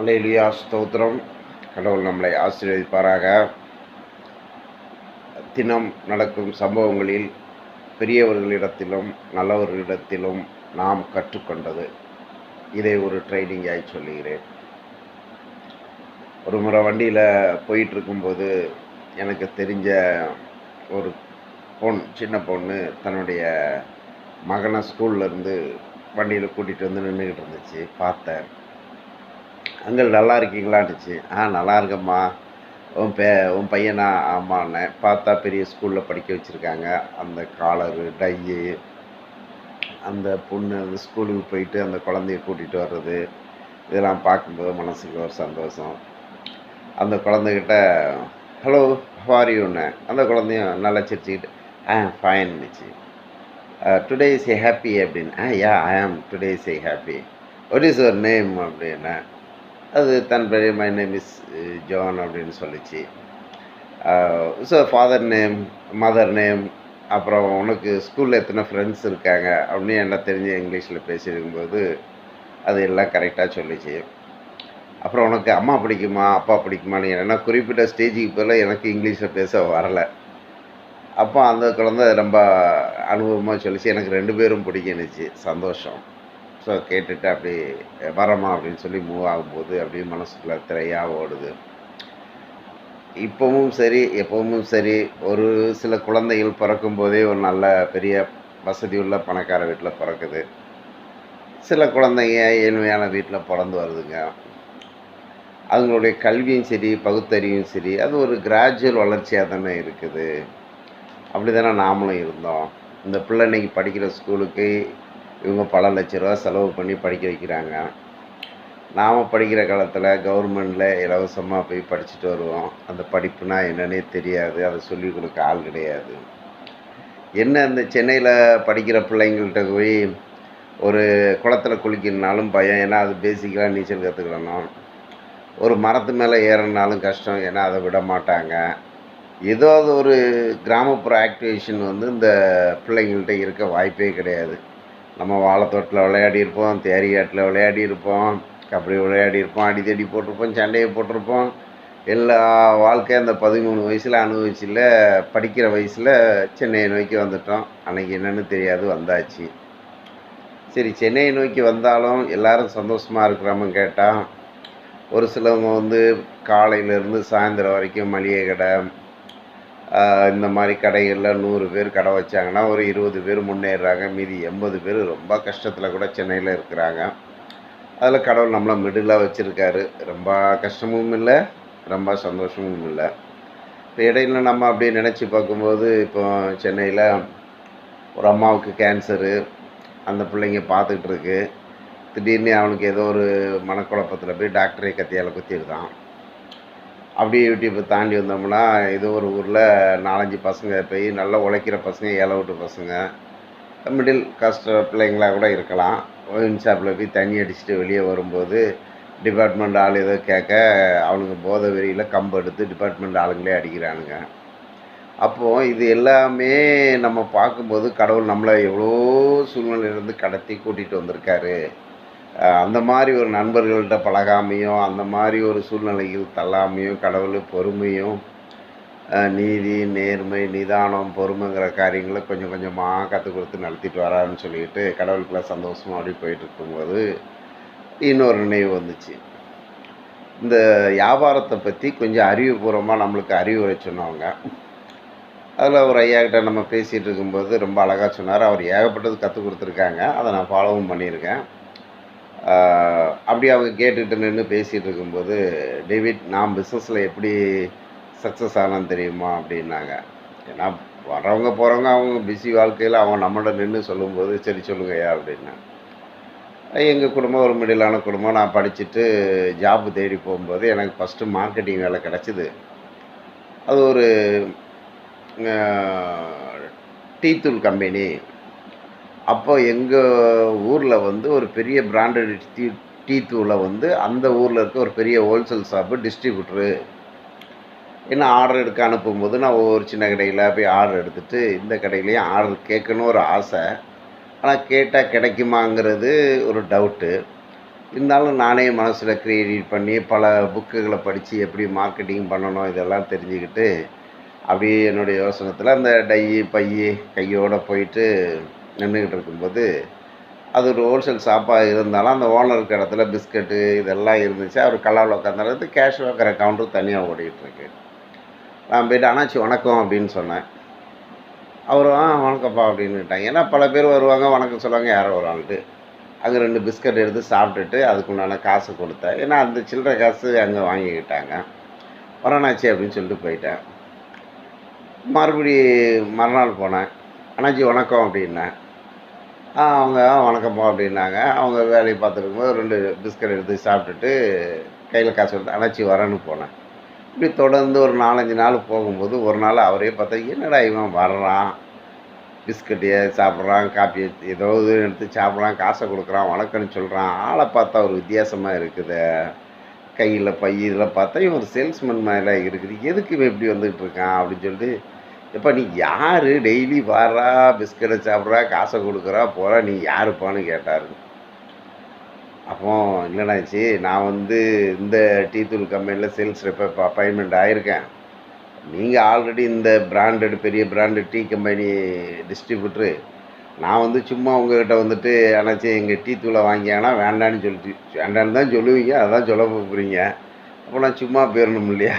அலையிலியா ஸ்தோத்திரம். கடவுள் நம்மளை ஆசீர்வதிப்பாராக. தினம் நடக்கும் சம்பவங்களில் பெரியவர்களிடத்திலும் நல்லவர்களிடத்திலும் நாம் கற்றுக்கொண்டது. இதை ஒரு ட்ரைனிங்காய் சொல்லுகிறேன். ஒரு முறை வண்டியில் போயிட்டுருக்கும்போது எனக்கு தெரிஞ்ச ஒரு பொண் சின்ன பொண்ணு தன்னுடைய மகனை ஸ்கூல்லேருந்து வண்டியில் கூட்டிகிட்டு வந்து நின்றுக்கிட்டு இருந்துச்சு. பார்த்தேன். அங்கிள் நல்லா இருக்கீங்களான்னுச்சு. ஆ நல்லா இருக்கம்மா. உன் பே உன் பையனா? ஆமாண்ணே பார்த்தா பெரிய ஸ்கூலில் படிக்க வச்சுருக்காங்க. அந்த காலரு டையு அந்த பொண்ணு அந்த ஸ்கூலுக்கு போயிட்டு அந்த குழந்தைய கூட்டிகிட்டு வர்றது இதெல்லாம் பார்க்கும்போது மனசுக்கு ஒரு சந்தோஷம். அந்த குழந்தைகிட்ட ஹலோ ஹவாரியூன்னு அந்த குழந்தையும் நல்லா சிரிச்சுக்கிட்டு ஆ ஃபைன்னுச்சு டுடே இஸ் ஏ ஹாப்பி அப்படின்னு ஆ yeah I am today is a happy what is your name அப்படின்னா. அது தன் பெரிய மை நேம் இஸ் ஜான் அப்படின்னு சொல்லிச்சு. So father name mother name அப்புறம் உனக்கு ஸ்கூலில் எத்தனை ஃப்ரெண்ட்ஸ் இருக்காங்க அப்படின்னு என்ன தெரிஞ்சு இங்கிலீஷில் பேசியிருக்கும்போது அது எல்லாம் கரெக்டாக சொல்லிச்சு. அப்புறம் உனக்கு அம்மா பிடிக்குமா அப்பா பிடிக்குமான்னு ஏன்னா குறிப்பிட்ட ஸ்டேஜுக்கு போல எனக்கு இங்கிலீஷில் பேச வரலை. அப்போ அந்த குழந்தை ரொம்ப அனுபவமாக சொல்லிச்சு. எனக்கு ரெண்டு பேரும் பிடிக்கணுச்சு சந்தோஷம். ஸோ கேட்டுட்டு அப்படி வரமா? அப்படின்னு சொல்லி மூவ் ஆகும்போது அப்படியே மனசுக்குள்ள திரையாக ஓடுது. இப்போவும் சரி எப்பவும் சரி ஒரு சில குழந்தைகள் பிறக்கும் போதே ஒரு நல்ல பெரிய வசதி உள்ள பணக்கார வீட்டில் பிறக்குது. சில குழந்தைங்க ஏழ்மையான வீட்டில் பிறந்து வருதுங்க. அவங்களுடைய கல்வியும் சரி பகுத்தறிவும் சரி அது ஒரு கிராஜுவல் வளர்ச்சியாக தானே இருக்குது. அப்படி தானே நாமளும் இருந்தோம். இந்த பிள்ளை இன்றைக்கி படிக்கிற ஸ்கூலுக்கு இவங்க பல லட்ச ரூபா செலவு பண்ணி படிக்க வைக்கிறாங்க. நாம் படிக்கிற காலத்தில் கவர்மெண்டில் இலவசமாக போய் படிச்சுட்டு வருவோம். அந்த படிப்புனா என்னன்னே தெரியாது. அதை சொல்லிக் கொடுக்க ஆள் கிடையாது. என்ன இந்த சென்னையில் படிக்கிற பிள்ளைங்கள்கிட்ட போய் ஒரு குளத்துல குளிக்கணுனாலும் பயம். ஏன்னா அது பேசிக்கலாக நீச்சல் கற்றுக்கிடணும் ஒரு மரத்து மேலே ஏறினாலும் கஷ்டம். ஏன்னா அதை விட மாட்டாங்க. ஏதாவது ஒரு கிராமப்புற ஆக்டிவேஷன் வந்து இந்த பிள்ளைங்கள்கிட்ட இருக்க வாய்ப்பே கிடையாது. நம்ம வாழைத்தோட்டில் விளையாடி இருப்போம் தேரியாட்டில் விளையாடி இருப்போம் கபடி விளையாடி இருப்போம் அடி போட்டிருப்போம் சண்டையை போட்டிருப்போம். எல்லா வாழ்க்கையும் அந்த பதிமூணு வயசில் அனுபவிச்சில் படிக்கிற வயசில் சென்னையை நோக்கி வந்துட்டோம். அன்னைக்கு என்னென்னு தெரியாது வந்தாச்சு. சரி சென்னையை நோக்கி வந்தாலும் எல்லாரும் சந்தோஷமாக இருக்கிறோம்னு கேட்டால் ஒரு சிலவங்க வந்து காலையிலேருந்து சாயந்தரம் வரைக்கும் மளிகை கடை இந்த மாதிரி கடைகளில் நூறு பேர் கடை வச்சாங்கன்னா ஒரு இருபது பேர் முன்னேறாங்க மீதி எண்பது பேர் ரொம்ப கஷ்டத்தில் கூட சென்னையில் இருக்கிறாங்க. அதில் கடவுள் நம்மளை மிடிலாக வச்சுருக்காரு. ரொம்ப கஷ்டமும் இல்லை ரொம்ப சந்தோஷமும் இல்லை. இப்போ இடையில நம்ம அப்படியே நினச்சி பார்க்கும்போது இப்போ சென்னையில் ஒரு அம்மாவுக்கு கேன்சரு அந்த பிள்ளைங்க பார்த்துக்கிட்டு இருக்கு. திடீர்னு அவனுக்கு ஏதோ ஒரு மனக்குழப்பத்தில் போய் டாக்டரே கத்தியால் குத்திடுதான். அப்படியே யூடியூப்பை தாண்டி வந்தோம்னா ஏதோ ஒரு ஊரில் நாலஞ்சு பசங்க போய் நல்லா உழைக்கிற பசங்க ஏழை விட்டு பசங்க மிடில் காஸ்ட் பிள்ளைங்களாக கூட இருக்கலாம். ஒயின் ஷாப்பில் போய் தண்ணி அடிச்சுட்டு வெளியே வரும்போது டிபார்ட்மெண்ட் ஆள் ஏதோ கேட்க அவனுங்க போதை வெறியில் கம்பு எடுத்து டிபார்ட்மெண்ட் ஆளுங்களே அடிக்கிறானுங்க. அப்போது இது எல்லாமே நம்ம பார்க்கும்போது கடவுள் நம்மளை எவ்வளோ சூழ்நிலையிலேருந்து கடத்தி கூட்டிகிட்டு வந்திருக்காரு. அந்த மாதிரி ஒரு நண்பர்கள்ட்ட பழகாமையும் அந்த மாதிரி ஒரு சூழ்நிலையில் தள்ளாமையும் கடவுள் பொறுமையும் நீதி நேர்மை நிதானம் பொறுமைங்கிற காரியங்களை கொஞ்சம் கொஞ்சமாக கற்றுக் கொடுத்து நடத்திட்டு வரான்னு சொல்லிட்டு கடவுளுக்குள்ள சந்தோஷமாக அப்படி போயிட்டு இருக்கும்போது இன்னொரு நினைவு வந்துச்சு. இந்த வியாபாரத்தை பற்றி கொஞ்சம் அறிவுபூர்வமாக நம்மளுக்கு அறிவுரை சொன்னவங்க. அதில் ஒரு ஐயா கிட்ட நம்ம பேசிகிட்டு இருக்கும்போது ரொம்ப அழகாக சொன்னார். அவர் ஏகப்பட்டது கற்றுக் கொடுத்துருக்காங்க. அதை நான் ஃபாலோவும் பண்ணியிருக்கேன். அப்படி அவங்க கேட்டுக்கிட்டு நின்று பேசிகிட்டு இருக்கும்போது டேவிட் நான் பிஸ்னஸில் எப்படி சக்ஸஸ் ஆனேன்னு தெரியுமா? அப்படின்னாங்க. ஏன்னா வரவங்க போகிறவங்க அவங்க பிஸி வாழ்க்கையில் அவங்க நம்மளோட நின்று சொல்லும்போது சரி சொல்லுங்கய்யா அப்படின்னா எங்கள் குடும்பம் ஒரு மிடிலான குடும்பம். நான் படிச்சுட்டு ஜாப் தேடி போகும்போது எனக்கு ஃபஸ்ட்டு மார்க்கெட்டிங் வேலை கிடச்சிது. அது ஒரு டீ தூள் கம்பெனி அப்போ எங்கள் ஊரில் வந்து ஒரு பெரிய பிராண்டட் டீ டீ தூளை வந்து அந்த ஊரில் இருக்க ஒரு பெரிய ஹோல்சேல் ஷாப்பு டிஸ்ட்ரிபியூட்ரு என்ன ஆர்டர் எடுக்க அனுப்பும்போது நான் ஒவ்வொரு சின்ன கடையில் போய் ஆர்டர் எடுத்துகிட்டு இந்த கடையிலையும் ஆர்டர் கேட்கணும் ஒரு ஆசை. ஆனால் கேட்டால் கிடைக்குமாங்கிறது ஒரு டவுட்டு இருந்தாலும் நானே மனசில் க்ரியேட் பண்ணி பல புக்குகளை படித்து எப்படி மார்க்கெட்டிங் பண்ணணும் இதெல்லாம் தெரிஞ்சுக்கிட்டு அப்படியே என்னுடைய யோசனத்தில் அந்த டை பைய கையோடு போயிட்டு நின்றுக்கிட்டு இருக்கும்போது அது ஒரு ஹோல்சேல் ஷாப்பாக இருந்தாலும் அந்த ஓனருக்கு இடத்துல பிஸ்கட்டு இதெல்லாம் இருந்துச்சு. அவர் கல்லாவில் உட்காந்துறது கேஷ் வைக்கிற கவுண்டர் தனியாக ஓடிக்கிட்டுருக்கு நான் போயிட்டு அண்ணாச்சி வணக்கம் அப்படின்னு சொன்னேன். அவர் ஆ வணக்கம்ப்பா அப்படின்னுட்டாங்க ஏன்னா பல பேர் வருவாங்க வணக்கம் சொல்லுவாங்க யாரோ வருவாங்கட்டு அங்கே ரெண்டு பிஸ்கட் எடுத்து சாப்பிட்டுட்டு அதுக்குண்டான காசு கொடுத்தேன். ஏன்னா அந்த சில்லறை காசு அங்கே வாங்கிக்கிட்டாங்க. வரணாச்சி அப்படின்னு சொல்லிட்டு போயிட்டேன். மறுபடி மறுநாள் போனேன். அண்ணாச்சி வணக்கம் அப்படின்னேன். அவங்க "ஆ, வணக்கம்ப்பா அப்படின்னாங்க. அவங்க வேலையை பார்த்துருக்கும்போது ரெண்டு பிஸ்கட் எடுத்து சாப்பிட்டுட்டு கையில் காசு கொடுத்து அணைச்சி வரேன்னு போனேன். இப்படி தொடர்ந்து ஒரு நாலஞ்சு நாள் போகும்போது ஒரு நாள் அவரே பார்த்தா என்னடா இவன் வர்றான்? பிஸ்கட்டையே சாப்பிட்றான் காப்பி ஏதோ இது எடுத்து சாப்பிட்றான் காசை கொடுக்குறான் வணக்கம்னு சொல்கிறான் ஆளை பார்த்தா ஒரு வித்தியாசமாக இருக்குது. கையில் பை இதில் பார்த்தா இவன் ஒரு சேல்ஸ்மேன் மேலே இருக்குது. எதுக்கு இவன் இப்படி வந்துகிட்டு இருக்கான்? அப்படின்னு சொல்லிட்டு எப்பா நீ யார்? டெய்லி வாரா பிஸ்கட்டை சாப்பிட்றா காசை கொடுக்குறா போகிறா நீ யாருப்பான்னு கேட்டார். அப்போ இல்லைனாச்சு நான் வந்து இந்த டீ தூள் கம்பெனியில் சேல்ஸ் ரெப்ப அப்பாயின்மெண்ட் ஆகியிருக்கேன் நீங்கள் ஆல்ரெடி இந்த பிராண்டட் பெரிய பிராண்டட் டீ கம்பெனி டிஸ்ட்ரிபியூட்ரு நான் வந்து சும்மா உங்ககிட்ட வந்துட்டு அணைச்சி எங்கள் டீ தூளை வாங்கியாங்கன்னா வேண்டான்னு சொல்லிட்டு வேண்டான்னு தான் சொல்லுவீங்க அதான் சொல்ல போகிறீங்க அப்போ நான் சும்மா போயிடணும் இல்லையா?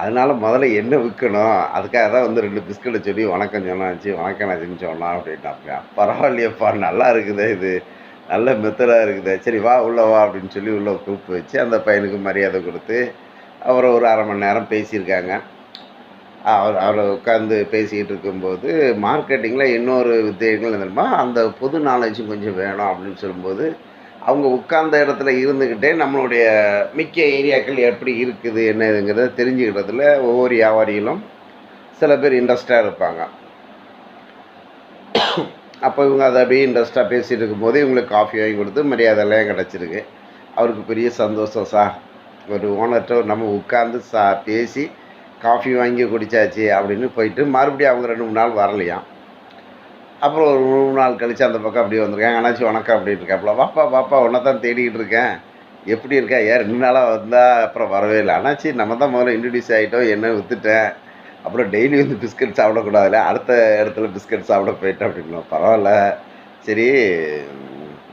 அதனால முதல்ல என்ன விற்கணும் அதுக்காக தான் வந்து ரெண்டு பிஸ்கட்டை சொல்லி வணக்கம் சொன்னாச்சு. வணக்கம் நான் சொன்னான் அப்படின்ட்டாப்பா பரவாயில்லையப்பா நல்லா இருக்குதே இது. நல்ல மெத்தடாக இருக்குதே. சரி வா உள்ள வா அப்படின்னு சொல்லி உள்ள கூப்பிட்டு வச்சு அந்த பையனுக்கு மரியாதை கொடுத்து அவரை ஒரு அரை மணி நேரம் பேசியிருக்காங்க. அவர் அவரை உட்காந்து பேசிக்கிட்டு இருக்கும்போது மார்க்கெட்டிங்கில் இன்னொரு வித்தியங்கள் தெரியுமா அந்த பொது நாலேஜும் கொஞ்சம் வேணும் அப்படின்னு சொல்லும்போது அவங்க உட்கார்ந்த இடத்துல இருந்துக்கிட்டே நம்மளுடைய மிக்க ஏரியாக்கள் எப்படி இருக்குது என்னதுங்கிறத தெரிஞ்சுக்கிட்டதுல ஒவ்வொரு வியாபாரிகளும் சில பேர் இன்ட்ரெஸ்டாக இருப்பாங்க. அப்போ இவங்க அதை அப்படியே இன்ட்ரெஸ்டாக பேசிகிட்டு இருக்கும்போது இவங்களுக்கு காஃபி வாங்கி கொடுத்து மரியாதையெல்லாம் கிடச்சிருக்கு. அவருக்கு பெரிய சந்தோஷம் சார். ஒரு ஓனர்கிட்ட நம்ம உட்காந்து சா பேசி காஃபி வாங்கி குடித்தாச்சு அப்படின்னு போயிட்டு மறுபடியும் அவங்க ரெண்டு மூணு நாள் வரலையாம். அப்புறம் ஒரு மூணு நாள் கழித்து அந்த பக்கம் அப்படியே வந்திருக்காங்க அண்ணாச்சி வணக்கம் அப்படின்னு இருக்காப்புல வாப்பா வாப்பா உன்னை தான் தேடிக்கிட்டு இருக்கேன். எப்படி இருக்கா? ஏன் ரெண்டு நாளாக வந்தால் அப்புறம் வரவே இல்லை. அண்ணாச்சி நம்ம தான் முதல்ல இன்ட்ரடியூஸ் ஆகிட்டோம் என்ன விற்றுட்டேன் அப்புறம் டெய்லி வந்து பிஸ்கட் சாப்பிடக்கூடாதுல்ல? அடுத்த இடத்துல பிஸ்கட் சாப்பிட போயிட்டேன் அப்படின்னா பரவாயில்ல. சரி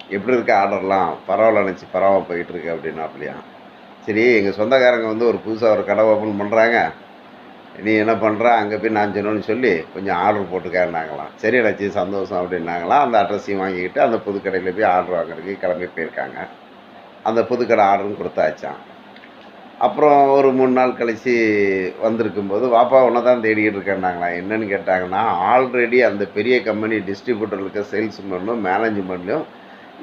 எப்படி இருக்க ஆர்டர்லாம்? பரவாயில்ல நினச்சி பரவாயில்ல போயிட்டுருக்கு அப்படின்னாப்லையா. சரி எங்கள் சொந்தக்காரங்க வந்து ஒரு புதுசாக ஒரு கடை ஓப்பன் பண்ணுறாங்க நீ என்ன பண்ணுற அங்கே போய் நான் சொன்னோன்னு சொல்லி கொஞ்சம் ஆர்டர் போட்டுக்கன்னாங்களாம். சரி அண்ணாச்சி சந்தோஷம் அப்படின்னாங்களாம். அந்த அட்ரஸையும் வாங்கிக்கிட்டு அந்த புது கடையில் போய் ஆர்டர் வாங்குறதுக்கு கிளம்பி போயிருக்காங்க. அந்த புதுக்கடை ஆர்டரும் கொடுத்தாச்சான் அப்புறம் ஒரு மூணு நாள் கழித்து வந்திருக்கும்போது வாப்பா உன்னை தான் தேடிக்கிட்டு இருக்கேன்னாங்களா என்னன்னு கேட்டாங்கன்னா ஆல்ரெடி அந்த பெரிய கம்பெனி டிஸ்ட்ரிபியூட்டர் இருக்க சேல்ஸ்மேனும் மேனேஜ்மெண்ட்லையும்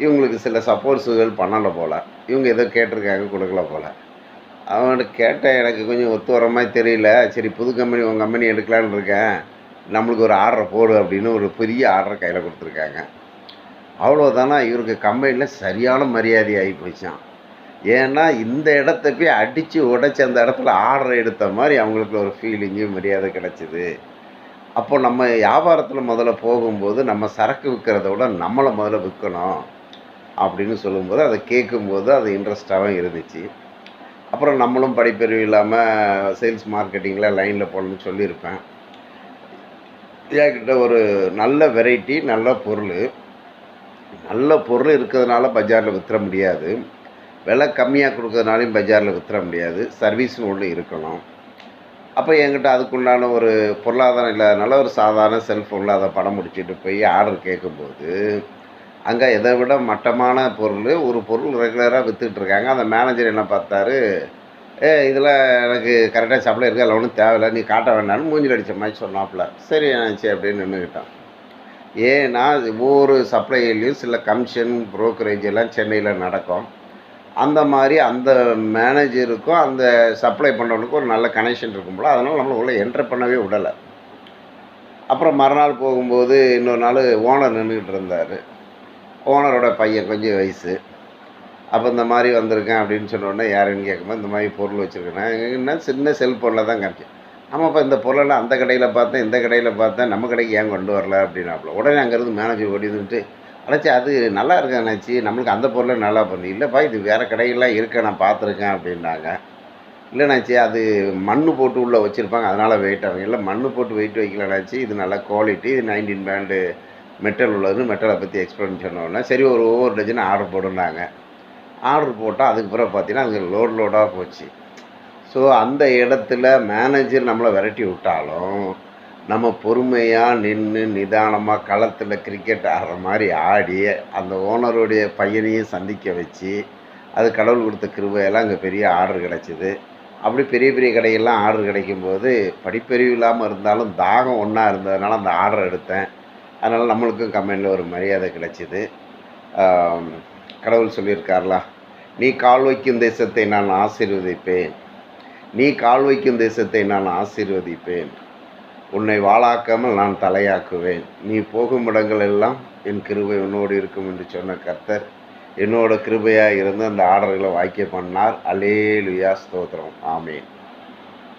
இவங்களுக்கு சில சப்போர்ட்ஸுகள் பண்ணலை போல். இவங்க ஏதோ கேட்டிருக்காங்க கொடுக்கல போல். அவன்கிட்ட கேட்டேன் எனக்கு கொஞ்சம் ஒத்து வர மாதிரி தெரியல. சரி புது கம்பெனி உங்கள் கம்பெனி எடுக்கலான்னு இருக்கேன். நம்மளுக்கு ஒரு ஆர்டரை போடு அப்படின்னு ஒரு பெரிய ஆர்டரை கையில் கொடுத்துருக்காங்க. அவ்வளோதானா இவருக்கு கம்பெனியில் சரியான மரியாதை ஆகி போச்சான் ஏன்னா இந்த இடத்த போய் அடித்து உடைச்சி அந்த இடத்துல ஆர்டர் எடுத்த மாதிரி அவங்களுக்கு ஒரு ஃபீலிங்கு மரியாதை கிடச்சிது. அப்போ நம்ம வியாபாரத்தில் முதல்ல போகும்போது நம்ம சரக்கு விற்கிறத விட நம்மளை முதல்ல விற்கணும் அப்படின்னு சொல்லும்போது அதை கேட்கும்போது அது இன்ட்ரெஸ்டாகவும் இருந்துச்சு. அப்புறம் நம்மளும் படிப்பறிவு இல்லாமல் சேல்ஸ் மார்க்கெட்டிங்கில் லைனில் போகணும்னு சொல்லியிருப்பேன். என்கிட்ட ஒரு நல்ல வெரைட்டி நல்ல பொருள். நல்ல பொருள் இருக்கிறதுனால பஜாரில் விற்ற முடியாது. விலை கம்மியாக கொடுக்கறதுனாலையும் பஜாரில் விற்றுற முடியாது. சர்வீஸ்னு ஒன்று இருக்கணும். அப்போ என்கிட்ட அதுக்குண்டான ஒரு பொருளாதாரம் இல்லாதனால ஒரு சாதாரண செல்ஃபோனில் அதை படம் முடிச்சுட்டு போய் ஆர்டர் கேட்கும்போது அங்கே இதை விட மட்டமான பொருள் ஒரு பொருள் ரெகுலராக விற்றுட்ருக்காங்க அந்த மேனேஜர் என்ன பார்த்தாரு ஏ இதில் எனக்கு கரெக்டாக சப்ளை இருக்குது அதில் ஒன்றும் தேவையில்லை நீ காட்ட வேண்டாம்னு மூஞ்சில் அடித்த மாதிரி சொன்னாப்புல. சரி நினச்சி அப்படின்னு நின்றுக்கிட்டான் ஏன்னா ஒவ்வொரு சப்ளையிலையும் சில கமிஷன் ப்ரோக்கரேஜ் எல்லாம் சென்னையில் நடக்கும். அந்த மாதிரி அந்த மேனேஜருக்கும் அந்த சப்ளை பண்ணுறவனுக்கும் ஒரு நல்ல கனெக்ஷன் இருக்கும்போல அதனால் நம்மளை உள்ளே என்ட்ரு பண்ணவே விடலை. அப்புறம் மறுநாள் போகும்போது இன்னொரு நாள் ஓனர் நின்றுக்கிட்டு இருந்தார். ஓனரோட பையன் கொஞ்சம் வயசு. அப்போ இந்த மாதிரி வந்திருக்கேன் அப்படின்னு சொன்னோடனே யாருன்னு கேட்கும்போது இந்த மாதிரி பொருள் வச்சுருக்கேன். என்ன சின்ன செல்ஃபோனில் தான் காமிச்சேன் ஆமாப்பா இந்த பொருளெல்லாம் அந்த கடையில் பார்த்தேன் இந்த கடையில் பார்த்தேன் நம்ம கடைக்கு ஏன் கொண்டு வரல அப்படின்னாப்புல. உடனே அங்கேருந்து மேனேஜர் ஓடிதுன்ட்டு அடைச்சி அது நல்லா இருக்கு அண்ணாச்சி? நம்மளுக்கு அந்த பொருளை நல்லா பண்ணி. இல்லைப்பா இது வேறு கடையெல்லாம் இருக்க நான் பார்த்துருக்கேன் அப்படின்னாங்க. இல்லைண்ணாச்சி அது மண் போட்டு உள்ளே வச்சுருப்பாங்க அதனால் வெயிட் ஆகும். இல்லை மண் போட்டு வெயிட் வைக்கலண்ணாச்சி இது நல்லா குவாலிட்டி இது நைன்டீன் பேண்டு மெட்டல் உள்ளதுன்னு மெட்டலை பற்றி எக்ஸ்பிளைன் சொன்னோன்னே சரி ஒரு ஒவ்வொரு டஜன் ஆர்டர் போடுனாங்க ஆர்டர் போட்டால் அதுக்கு பிறகு பார்த்தீங்கன்னா அது லோட் லோடாக போச்சு. ஸோ அந்த இடத்துல மேனேஜர் நம்மளை விரட்டி விட்டாலும் நம்ம பொறுமையாக நின்று நிதானமாக களத்தில் கிரிக்கெட் ஆடுற மாதிரி ஆடி அந்த ஓனருடைய பையனையும் சந்திக்க வச்சு அது கடவுள் கொடுத்த கிருபையெல்லாம் அங்கே பெரிய ஆர்டர் கிடச்சிது. அப்படி பெரிய பெரிய கடையெல்லாம் ஆர்டர் கிடைக்கும்போது படிப்பறிவு இல்லாமல் இருந்தாலும் தாகம் ஒன்றா இருந்ததுனால அந்த ஆர்டர் எடுத்தேன். அதனால் நம்மளுக்கும் கம்பெனியில் ஒரு மரியாதை கிடைச்சிது. கடவுள் சொல்லியிருக்கார்லா நீ கால் வைக்கும் தேசத்தை நான் ஆசீர்வதிப்பேன். நீ கால் வைக்கும் தேசத்தை நான் ஆசீர்வதிப்பேன். உன்னை வாளாக்காமல் நான் தலையாக்குவேன். நீ போகும் இடங்கள் எல்லாம் என் கிருபை உன்னோடு இருக்கும் என்று சொன்ன கர்த்தர் என்னோட கிருபையாக இருந்து அந்த ஆர்டர்களை வாக்கிய பண்ணார். அலேலுயா ஸ்தோத்திரம். ஆமேன்.